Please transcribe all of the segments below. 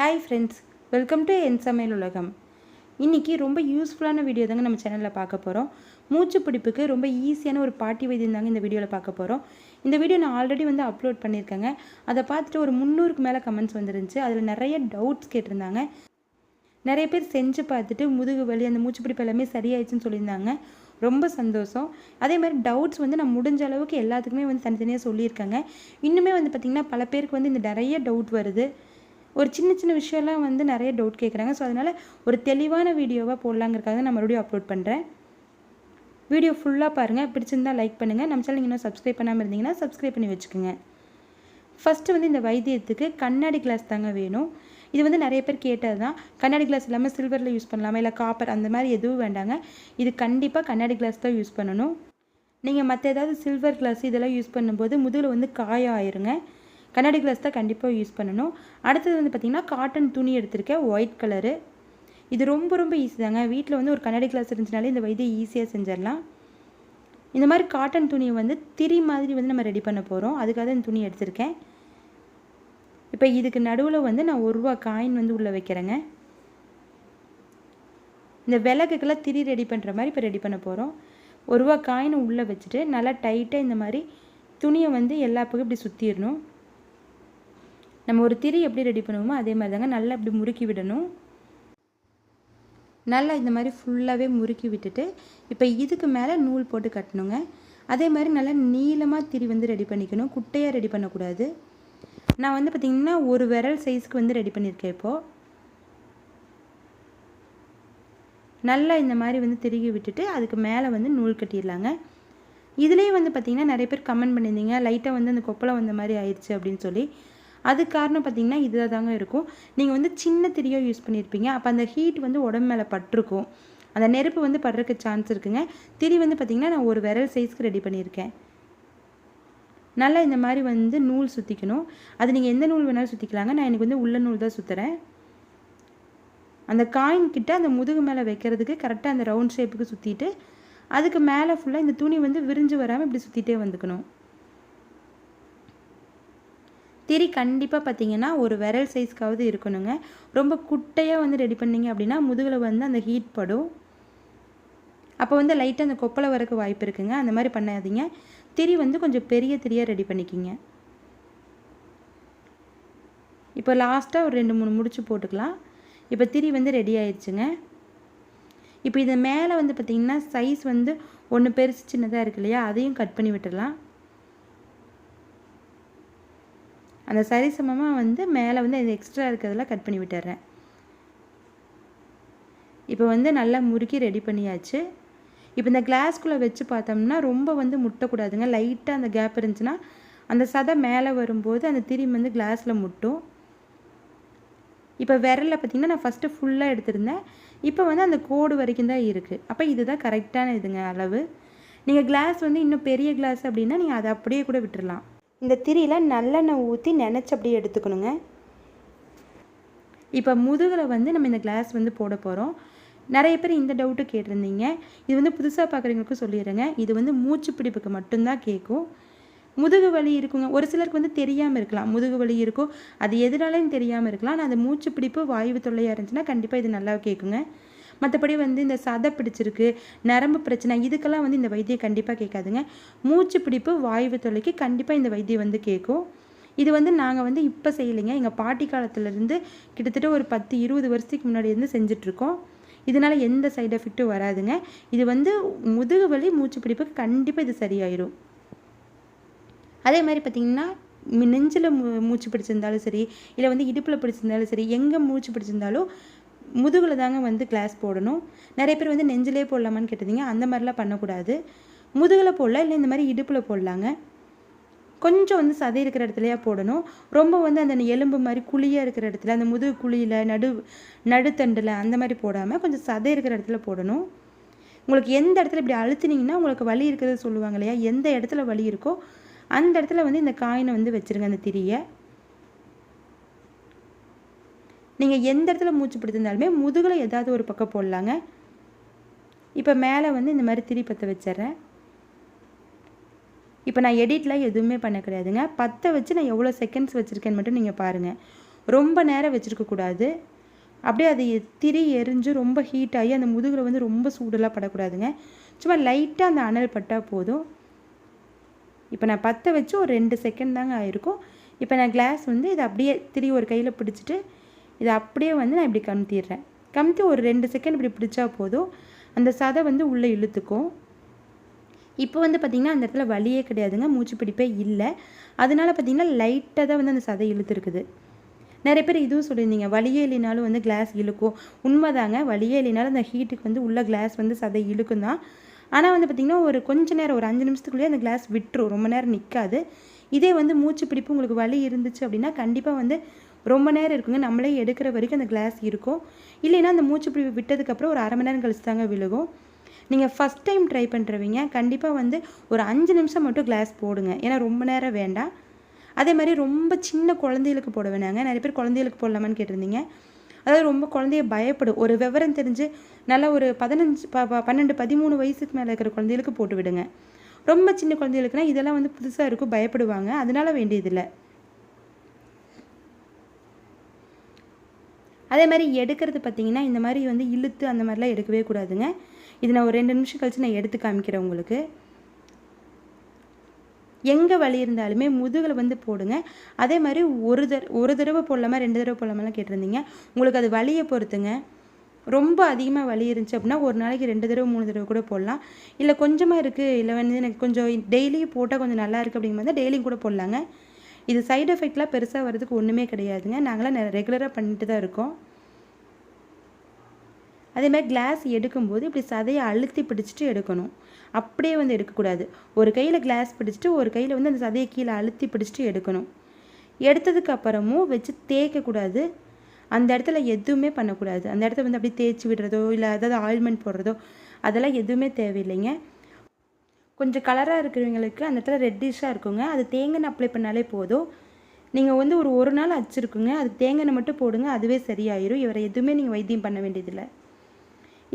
Hi friends welcome to என் சமையல் உலகம் இன்றைக்கி ரொம்ப யூஸ்ஃபுல்லான வீடியோ தாங்க நம்ம சேனலில் பார்க்க போகிறோம் மூச்சு பிடிப்புக்கு ரொம்ப ஈஸியான ஒரு பாட்டி வைத்தியம் தாங்க இந்த வீடியோவில் பார்க்க போகிறோம் இந்த வீடியோ நான் ஆல்ரெடி வந்து அப்லோட் பண்ணியிருக்கேங்க. அதை பார்த்துட்டு ஒரு முந்நூறுக்கு மேலே கமெண்ட்ஸ் வந்துருந்துச்சு. அதில் நிறைய டவுட்ஸ் கேட்டிருந்தாங்க. நிறைய பேர் செஞ்சு பார்த்துட்டு முதுகு வலி அந்த மூச்சு பிடிப்பு எல்லாமே சரியாயிடுச்சுன்னு சொல்லியிருந்தாங்க. ரொம்ப சந்தோஷம். அதே மாதிரி டவுட்ஸ் வந்து நான் முடிஞ்ச அளவுக்கு எல்லாத்துக்குமே வந்து தனித்தனியாக சொல்லியிருக்கேங்க. இன்னுமே வந்து பார்த்திங்கன்னா பல பேருக்கு வந்து இந்த நிறைய டவுட் வருது. ஒரு சின்ன சின்ன விஷயம்லாம் வந்து நிறைய டவுட் கேட்குறாங்க ஸோ அதனால் ஒரு தெளிவான வீடியோவாக போடலாங்கிறக்காக நான் மறுபடியும் அப்லோட் பண்ணுறேன் வீடியோ ஃபுல்லாக பாருங்கள் பிடிச்சிருந்தா லைக் பண்ணுங்கள் நம்ம சேனல் இன்னும் சப்ஸ்கிரைப் பண்ணாமல் இருந்தீங்கன்னா சப்ஸ்கிரைப் பண்ணி வச்சுக்கோங்க. ஃபஸ்ட்டு வந்து இந்த வைத்தியத்துக்கு கண்ணாடி கிளாஸ் தாங்க வேணும். இது வந்து நிறைய பேர் கேட்டது தான் கண்ணாடி கிளாஸ் இல்லாமல் சில்வரில் யூஸ் பண்ணலாமா? இல்லை காப்பர் அந்த மாதிரி எதுவும் வேண்டாங்க. இது கண்டிப்பாக கண்ணாடி கிளாஸ் தான் யூஸ் பண்ணணும். நீங்கள் மற்ற ஏதாவது சில்வர் கிளாஸ் இதெல்லாம் யூஸ் பண்ணும்போது முதுகில் வந்து காயம் ஆயிருங்க. கண்ணாடி கிளாஸ் தான் கண்டிப்பாக யூஸ் பண்ணணும். அடுத்தது வந்து பார்த்திங்கன்னா காட்டன் துணி எடுத்திருக்கேன். ஒயிட் கலரு இது ரொம்ப ரொம்ப ஈஸி தாங்க. வீட்டில் வந்து ஒரு கண்ணாடி கிளாஸ் இருந்துச்சுனாலே இந்த வைத்தியம் ஈஸியாக செஞ்சிடலாம். இந்த மாதிரி காட்டன் துணியை வந்து திரி மாதிரி வந்து நம்ம ரெடி பண்ண போகிறோம் அதுக்காக தான் இந்த துணி எடுத்திருக்கேன். இப்போ இதுக்கு நடுவில் வந்து நான் ஒரு ரூபா காயின் வந்து உள்ளே வைக்கிறேங்க. இந்த விளக்குக்கெல்லாம் திரி ரெடி பண்ணுற மாதிரி இப்போ ரெடி பண்ண போகிறோம் ஒரு ரூபா காயினை உள்ளே வச்சுட்டு நல்லா டைட்டாக இந்த மாதிரி துணியை வந்து எல்லா பக்கம் இப்படி சுற்றிடணும் நம்ம ஒரு திரி எப்படி ரெடி பண்ணுவோமோ அதே மாதிரி தாங்க நல்லா இப்படி முறுக்கி விடணும். நல்லா இந்த மாதிரி ஃபுல்லாகவே முறுக்கி விட்டுட்டு இப்போ இதுக்கு மேலே நூல் போட்டு கட்டணுங்க. அதே மாதிரி நல்லா நீளமாக திரி வந்து ரெடி பண்ணிக்கணும். குட்டையாக ரெடி பண்ணக்கூடாது. நான் வந்து பார்த்திங்கன்னா ஒரு விரல் சைஸ்க்கு வந்து ரெடி பண்ணியிருக்கேன் இப்போது நல்லா இந்த மாதிரி வந்து திருகி விட்டுட்டு அதுக்கு மேலே வந்து நூல் கட்டிடலாங்க. இதுலேயே வந்து பார்த்திங்கன்னா நிறைய பேர் கமெண்ட் பண்ணியிருந்தீங்க. லைட்டாக வந்து அந்த கொப்பளம் வந்த மாதிரி ஆயிடுச்சு அப்படின்னு சொல்லி. அது காரணம் பார்த்திங்கன்னா இதாக தாங்க இருக்கும். நீங்கள் வந்து சின்ன திரியோ யூஸ் பண்ணியிருப்பீங்க அப்போ அந்த ஹீட் வந்து உடம்பு மேலே பட்டிருக்கும். அந்த நெருப்பு வந்து படுறதுக்கு சான்ஸ் இருக்குங்க. திரி வந்து பார்த்திங்கன்னா நான் ஒரு விரல் சைஸ்க்கு ரெடி பண்ணியிருக்கேன். நல்லா இந்த மாதிரி வந்து நூல் சுற்றிக்கணும் அது நீங்கள் எந்த நூல் வேணாலும் சுற்றிக்கலாங்க நான் எனக்கு வந்து உள்ள நூல் தான் சுற்றுறேன் அந்த காயின் கிட்ட அந்த முதுகு மேலே வைக்கிறதுக்கு கரெக்டாக அந்த ரவுண்ட் ஷேப்புக்கு சுற்றிட்டு அதுக்கு மேலே ஃபுல்லாக இந்த துணி வந்து விரிஞ்சு வராமல் இப்படி சுற்றிட்டே வந்துக்கணும். திரி கண்டிப்பாக பார்த்தீங்கன்னா ஒரு விரல் சைஸ்க்காவது இருக்கணுங்க. ரொம்ப குட்டையாக வந்து ரெடி பண்ணிங்க அப்படின்னா முதுகில் வந்து அந்த ஹீட் படும். அப்போ வந்து லைட்டாக அந்த கொப்பளை வரக்கு வாய்ப்பு இருக்குங்க. அந்த மாதிரி பண்ணாதீங்க. திரி வந்து கொஞ்சம் பெரிய திரியாக ரெடி பண்ணிக்கிங்க. இப்போ லாஸ்ட்டாக ஒரு ரெண்டு மூணு முடிச்சு போட்டுக்கலாம். இப்போ திரி வந்து ரெடி ஆயிடுச்சுங்க. இப்போ இது மேலே வந்து பார்த்திங்கன்னா சைஸ் வந்து ஒன்று பெருசு சின்னதாக இருக்கு இல்லையா? அதையும் கட் பண்ணி விட்டுடலாம். அந்த சரிசமமாக வந்து மேலே வந்து இது எக்ஸ்ட்ரா இருக்கிறதெல்லாம் கட் பண்ணி விட்டுறேன். இப்போ வந்து நல்லா முறுக்கி ரெடி பண்ணியாச்சு. இப்போ இந்த கிளாஸ்குள்ளே வச்சு பார்த்தோம்னா ரொம்ப வந்து முட்டக்கூடாதுங்க. லைட்டாக அந்த கேப் இருந்துச்சுன்னா அந்த சதை மேலே வரும்போது அந்த திரும்பி வந்து கிளாஸில் முட்டும். இப்போ விரலில் பார்த்திங்கன்னா நான் ஃபஸ்ட்டு ஃபுல்லாக எடுத்திருந்தேன். இப்போ வந்து அந்த கோடு வரைக்கும் தான் இருக்குது அப்போ இதுதான் கரெக்டான இதுங்க அளவு. நீங்கள் கிளாஸ் வந்து இன்னும் பெரிய கிளாஸ் அப்படின்னா நீங்கள் அதை அப்படியே கூட விட்டுடலாம் இந்த திரியில் நல்லெண்ணெய் ஊற்றி நினச்சி அப்படியே எடுத்துக்கணுங்க. இப்போ முதுகில் வந்து நம்ம இந்த கிளாஸ் வந்து போட போகிறோம் நிறைய பேர் இந்த டவுட்டு கேட்டிருந்தீங்க. இது வந்து புதுசாக பார்க்குறவங்களுக்கும் சொல்லிடுறேங்க. இது வந்து மூச்சு பிடிப்புக்கு மட்டும்தான் கேட்கும். முதுகு வலி இருக்குங்க. ஒரு சிலருக்கு வந்து தெரியாமல் இருக்கலாம். முதுகு வலி இருக்கும். அது எதனாலும் தெரியாமல் இருக்கலாம். ஆனால் அந்த மூச்சு பிடிப்பு வாயு தொல்லையாக இருந்துச்சுன்னா கண்டிப்பாக இது நல்லா கேட்குங்க. மற்றபடி வந்து இந்த சதை பிடிச்சிருக்கு நரம்பு பிரச்சனை இதுக்கெல்லாம் வந்து இந்த வைத்தியம் கண்டிப்பாக கேட்காதுங்க. மூச்சு பிடிப்பு வாயு தொல்லைக்கு கண்டிப்பாக இந்த வைத்தியம் வந்து கேட்கும். இது வந்து நாங்கள் வந்து இப்போ செய்யலைங்க. எங்கள் பாட்டி காலத்துலேருந்து கிட்டத்தட்ட ஒரு பத்து இருபது வருஷத்துக்கு முன்னாடி இருந்து செஞ்சிட்ருக்கோம். இதனால் எந்த சைடு எஃபெக்ட்டும் வராதுங்க. இது வந்து முதுகு வலி மூச்சு பிடிப்பு கண்டிப்பாக இது சரியாயிடும் அதே மாதிரி பார்த்திங்கன்னா நெஞ்சில் மூ மூச்சு பிடிச்சிருந்தாலும் சரி இல்லை வந்து இடுப்பில் பிடிச்சிருந்தாலும் சரி எங்கே மூச்சு பிடிச்சிருந்தாலும் முதுகில் தாங்க வந்து கிளாஸ் போடணும். நிறைய பேர் வந்து நெஞ்சிலே போடலாமான்னு கேட்டிருந்தீங்க. அந்த மாதிரிலாம் பண்ணக்கூடாது. முதுகில் போடலாம் இல்லை இந்த மாதிரி இடுப்பில் போடலாங்க. கொஞ்சம் வந்து சதை இருக்கிற இடத்துலையா போடணும். ரொம்ப வந்து அந்த எலும்பு மாதிரி குழியாக இருக்கிற இடத்துல அந்த முதுகு குழியில் நடு நடுத்தண்டில் அந்த மாதிரி போடாமல் கொஞ்சம் சதை இருக்கிற இடத்துல போடணும். உங்களுக்கு எந்த இடத்துல இப்படி அழுத்துனீங்கன்னா உங்களுக்கு வலி இருக்கிறது சொல்லுவாங்க இல்லையா? எந்த இடத்துல வலி இருக்கோ அந்த இடத்துல வந்து இந்த காயினை வந்து வச்சுருங்க அந்த திரியை. நீங்கள் எந்த இடத்துல மூச்சு பிடிச்சிருந்தாலுமே முதுகில் ஏதாவது ஒரு பக்கம் போடலாங்க. இப்போ மேலே வந்து இந்த மாதிரி திரி பற்ற வச்சிட்றேன். இப்போ நான் எடிட்லாம் எதுவுமே பண்ண கிடையாதுங்க. பற்ற வச்சு நான் எவ்வளோ செகண்ட்ஸ் வச்சுருக்கேன்னு மட்டும் நீங்கள் பாருங்கள் ரொம்ப நேரம் வச்சுருக்கக்கூடாது அப்படியே அது திரி எரிஞ்சு ரொம்ப ஹீட் ஆகி அந்த முதுகில் வந்து ரொம்ப சூடெல்லாம் படக்கூடாதுங்க. சும்மா லைட்டாக அந்த அனல் பட்டால் போதும். இப்போ நான் பற்ற வச்சு ஒரு ரெண்டு செகண்ட் தாங்க ஆயிருக்கும். இப்போ நான் கிளாஸ் வந்து இதை அப்படியே திரி ஒரு கையில் பிடிச்சிட்டு இதை அப்படியே வந்து நான் இப்படி கமுத்திடுறேன். கமுத்தி ஒரு ரெண்டு செகண்ட் இப்படி பிடிச்சா போதும். அந்த சதை வந்து உள்ளே இழுத்துக்கும் இப்போ வந்து பார்த்திங்கன்னா அந்த இடத்துல வலியே கிடையாதுங்க. மூச்சு பிடிப்பே இல்லை. அதனால பார்த்திங்கன்னா லைட்டாக தான் வந்து அந்த சதை இழுத்துருக்குது. நிறைய பேர் இதுவும் சொல்லியிருந்தீங்க. வலியே இல்லைனாலும் வந்து கிளாஸ் இழுக்கும். உண்மைதாங்க. வலியே இல்லைனாலும் அந்த ஹீட்டுக்கு வந்து உள்ள கிளாஸ் வந்து சதை இழுக்கும் தான். ஆனால் வந்து பார்த்திங்கன்னா ஒரு கொஞ்ச நேரம் ஒரு அஞ்சு நிமிஷத்துக்குள்ளேயே அந்த கிளாஸ் விட்டுரும். ரொம்ப நேரம் நிற்காது இதே வந்து மூச்சு பிடிப்பு உங்களுக்கு வலி இருந்துச்சு அப்படின்னா கண்டிப்பாக வந்து ரொம்ப நேரம் இருக்குங்க. நம்மளே எடுக்கிற வரைக்கும் அந்த கிளாஸ் இருக்கும். இல்லைன்னா அந்த மூச்சு பிடிப்பு விட்டதுக்கப்புறம் ஒரு அரை மணி நேரம் கழிச்சு தாங்க விழுகும். நீங்கள் ஃபஸ்ட் டைம் ட்ரை பண்ணுறவங்க கண்டிப்பாக வந்து ஒரு அஞ்சு நிமிஷம் மட்டும் கிளாஸ் போடுங்க. ஏன்னா ரொம்ப நேரம் வேண்டாம். அதே மாதிரி ரொம்ப சின்ன குழந்தைகளுக்கு போட வேணாங்க நிறைய பேர் குழந்தைகளுக்கு போடலாமான்னு கேட்டிருந்தீங்க. அதாவது ரொம்ப குழந்தைய பயப்படும். ஒரு விவரம் தெரிஞ்சு நல்லா ஒரு பதினஞ்சு ப ப- பன்னெண்டு பதிமூணு வயசுக்கு மேலே இருக்கிற குழந்தைகளுக்கு போட்டு விடுங்க. ரொம்ப சின்ன குழந்தைகளுக்குனா இதெல்லாம் வந்து புதுசாக இருக்கும். பயப்படுவாங்க. அதனால வேண்டியதில்லை. அதே மாதிரி எடுக்கிறது பார்த்தீங்கன்னா இந்த மாதிரி வந்து இழுத்து அந்த மாதிரிலாம் எடுக்கவே கூடாதுங்க. இது நான் ஒரு ரெண்டு நிமிஷம் கழிச்சு நான் எடுத்து காமிக்கிறேன் உங்களுக்கு. எங்கே வலி இருந்தாலுமே முதுகில் வந்து போடுங்க. அதே மாதிரி ஒரு தர ஒரு தடவை போடலாமா ரெண்டு தடவை போடலாமெல்லாம் கேட்டிருந்தீங்க. உங்களுக்கு அது வலியை பொறுத்துங்க. ரொம்ப அதிகமாக வலி இருந்துச்சு அப்படின்னா ஒரு நாளைக்கு ரெண்டு தடவை மூணு தடவை கூட போடலாம். இல்லை கொஞ்சமாக இருக்குது இல்லை வந்து எனக்கு கொஞ்சம் டெய்லியும் போட்டால் கொஞ்சம் நல்லா இருக்குது அப்படிங்கும்போது டெய்லியும் கூட போடலாங்க. இது சைடு எஃபெக்ட்லாம் பெருசாக வர்றதுக்கு ஒன்றுமே கிடையாதுங்க. நாங்களாம் ரெகுலராக பண்ணிட்டு தான் இருக்கோம். அதேமாதிரி கிளாஸ் எடுக்கும்போது இப்படி சதையை அழுத்தி பிடிச்சிட்டு எடுக்கணும். அப்படியே வந்து எடுக்கக்கூடாது. ஒரு கையில் கிளாஸ் பிடிச்சிட்டு ஒரு கையில் வந்து அந்த சதையை கீழே அழுத்தி பிடிச்சிட்டு எடுக்கணும். எடுத்ததுக்கு அப்புறமும் வச்சு தேய்க்கக்கூடாது. அந்த இடத்துல எதுவுமே பண்ணக்கூடாது. அந்த இடத்த வந்து அப்படியே தேய்ச்சி விடுறதோ இல்லை ஏதாவது ஆயில்மெண்ட் போடுறதோ அதெல்லாம் எதுவுமே தேவையில்லைங்க. கொஞ்சம் கலராக இருக்கிறவங்களுக்கு அந்த இடத்துல ரெட்டிஷாக இருக்குங்க. அது தேங்காய் அப்ளை பண்ணாலே போதும். நீங்கள் வந்து ஒரு ஒரு நாள் அச்சிருக்குங்க அது தேங்காய் மட்டும் போடுங்க. அதுவே சரியாயிரும். இவரை எதுவுமே நீங்கள் வைத்தியம் பண்ண வேண்டியதில்லை.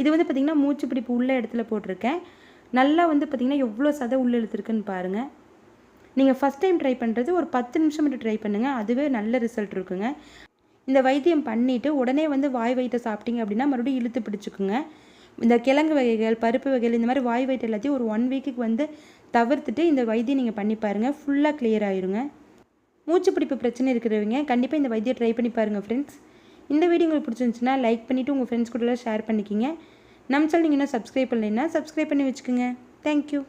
இது வந்து பார்த்திங்கன்னா மூச்சு பிடிப்பு உள்ள இடத்துல போட்டிருக்கேன். நல்லா வந்து பார்த்திங்கன்னா எவ்வளோ சதை உள்ள இழுத்துருக்குன்னு பாருங்கள் நீங்கள் ஃபஸ்ட் டைம் ட்ரை பண்ணுறது ஒரு பத்து நிமிஷம் மட்டும் ட்ரை பண்ணுங்கள் அதுவே நல்ல ரிசல்ட் இருக்குங்க. இந்த வைத்தியம் பண்ணிவிட்டு உடனே வந்து வாய் வயிற்றை சாப்பிட்டீங்க அப்படின்னா மறுபடியும் இழுத்து பிடிச்சிக்குங்க. இந்த கிழங்கு வகைகள் பருப்பு வகைகள் இந்த மாதிரி வாய் வயிற்று எல்லாத்தையும் ஒரு ஒன் வீக்குக்கு வந்து தவிர்த்துட்டு இந்த வைத்தியம் நீங்கள் பண்ணி பாருங்கள் ஃபுல்லாக கிளியர் ஆயிருங்க. மூச்சு பிடிப்பு பிரச்சனை இருக்கிறவங்க கண்டிப்பாக இந்த வைத்தியம் ட்ரை பண்ணி பாருங்கள் ஃப்ரெண்ட்ஸ் இந்த வீடியோ உங்களுக்கு பிடிச்சிருந்துச்சுன்னா லைக் பண்ணிவிட்டு உங்கள் ஃப்ரெண்ட்ஸ் கூடலாம் ஷேர் பண்ணிக்கிங்க. நம்ம சேனல் நீங்கள் இன்னும் சப்ஸ்கிரைப் பண்ணலைன்னா சப்ஸ்கிரைப் பண்ணி வச்சுக்கோங்க. தேங்க்யூ